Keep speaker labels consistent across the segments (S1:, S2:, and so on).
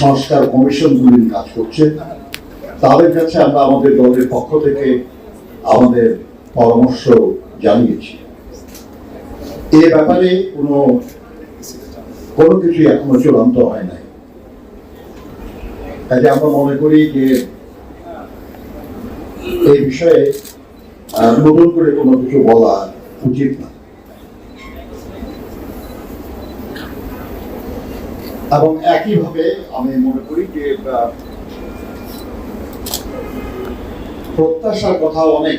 S1: সংস্কার কমিশনগুলি কাজ করছে। তাদের কাছে আমরা আমাদের দলের পক্ষ থেকে আমাদের পরামর্শ জানিয়েছি। এ ব্যাপারে কোনো কোনো কিছু এখনও চূড়ান্ত হয় নাই। কাজে আমরা মনে করি যে এই বিষয়ে নতুন করে কোনো কিছু বলা উচিত না। এবং একইভাবে আমি মনে করি যে প্রত্যাশার কথা অনেক।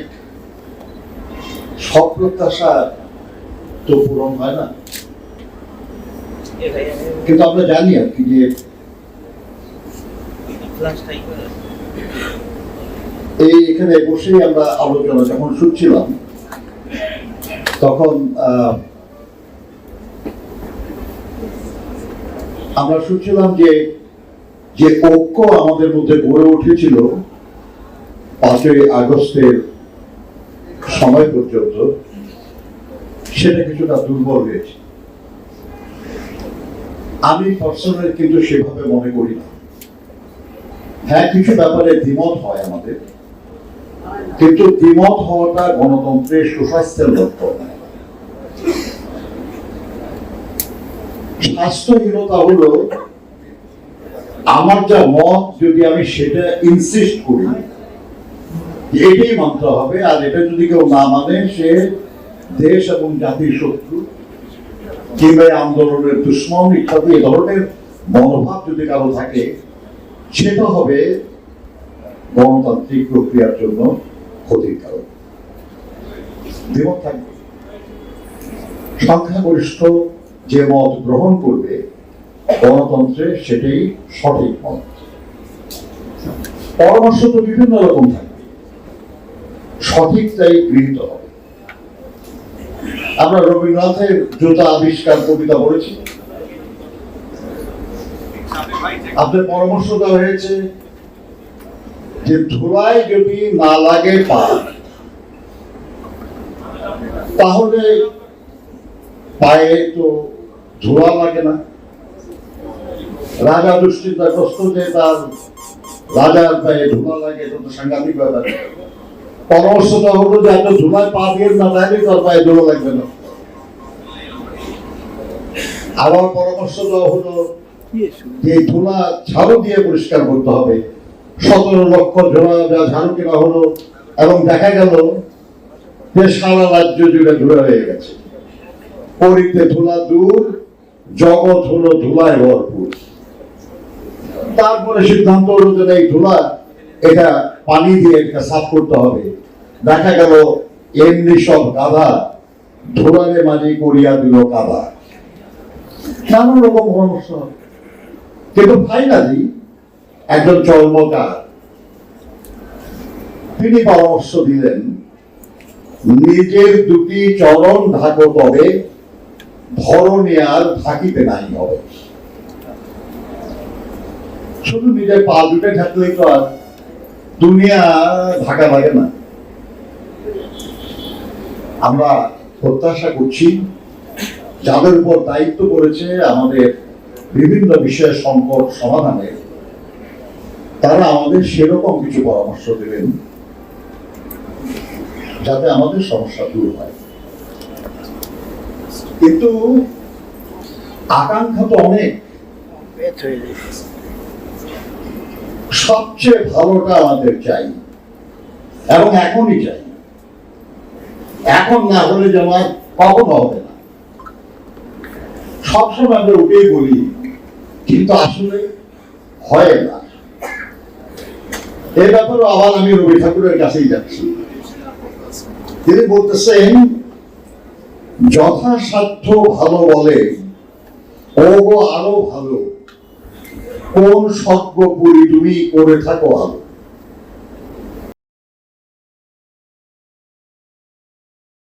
S1: সব প্রত্যাশা তো পূরণ হয় না। কিন্তু আমরা জানি আর কি যে এই এখানে বসেই আমরা আলোচনা যখন শুনছিলাম তখন আহ, আমরা শুনছিলাম যে যে ঐক্য আমাদের মধ্যে গড়ে উঠেছিল পাঁচই আগস্টের সময় পর্যন্ত, সেটা কিছুটা দুর্বল হয়েছে। আমি পার্সোনালি কিন্তু সেভাবে মনে করি না। হ্যাঁ কিছু ব্যাপারে দ্বিমত হয় আমাদের, কিন্তু দ্বিমত হওয়াটা গণতন্ত্রের সুস্বাস্থ্যের লক্ষণ স্বাস্থ্যহীনতা হলো আমার যা মত, যদি আমি সেটা ইনসিস্ট করি, এটাই মানতে হবে। আর এটা যদি কেউ না মানে সে দেশ এবং জাতির শত্রু কিংবা আন্দোলনের দুশ্মন ইত্যাদি এ ধরনের মনোভাব যদি কারও থাকে, সেটা হবে গণতান্ত্রিক প্রক্রিয়ার জন্য দ্বিমত থাকবে। সংখ্যাগরিষ্ঠ যে মত গ্রহণ করবে, গণতন্ত্রে সেটাই সঠিক মত। পরামর্শ তো বিভিন্ন রকম থাকবে সঠিকটাই গৃহীত হবে। আমরা রবীন্দ্রনাথের জুতা আবিষ্কার কবিতা পড়েছি। আপনার পরামর্শ দেওয়া হয়েছে যে ধুলায় যদি না লাগে পা তাহলে পায়ে তো ধুলা লাগে না। রাজা দুশ্চিন্তাগ্রস্ত যে তার রাজার পায়ে ধুলা লাগে, এটা তো সাংঘাতিক ব্যাপার। পরামর্শটা হলো যে এত ধুলায় পা দিয়ে না তাহলে তার পায়ে ধুলা লাগবে না। আবার পরামর্শ দেওয়া হলো যে ধুলা ঝাড়ু দিয়ে পরিষ্কার করতে হবে। সতেরো লক্ষ ধোলা যা ঝাড়ু কেনা হলো এবং দেখা গেল যে সারা রাজ্য জুড়ে ধুলা হয়ে গেছে। পরিতে ধুলা দূর জগৎ হলো ধুলায় ভরপুর। তারপরে সিদ্ধান্ত হলো যে এই ধুলা, এটা পানি দিয়ে এটা সাফ করতে হবে। দেখা গেল, এমনি সব গাধা ধুলারে মাঝে করিয়া দিল কাদা নানান রকম পরামর্শ। কিন্তু ফাইনালি একজন চর্মকার, তিনি পরামর্শ দিলেন, নিজের দুটি চরণ ঢাকো তবে ধরনে আর ঢাকিতে নাই হবে। শুধু নিজের পা দুটো তো আর দুনিয়া ঢাকা লাগে না। আমরা প্রত্যাশা করছি, যাদের উপর দায়িত্ব করেছে আমাদের বিভিন্ন বিষয় সংকট সমাধানে তারা আমাদের সেরকম কিছু পরামর্শ দেবেন, যাতে আমাদের সমস্যা দূর হয়। কিন্তু আকাঙ্ক্ষা তো অনেক। সবচেয়ে ভালোটা আমাদের চাই, এবং এখনই চাই। এখন না হলে আর কখনো হবে না। সবসময় আমরা উঠেই বলি, কিন্তু আসলে হয় না। এই ব্যাপারে আবার আমি রবি ঠাকুরের কাছেই যাচ্ছি। তিনি বলতেছেন যথাসাধ্য ভালো বলে ও গো আরও ভালো। কোন সজ্ঞ পুরি তুমি করে থাকো ভালো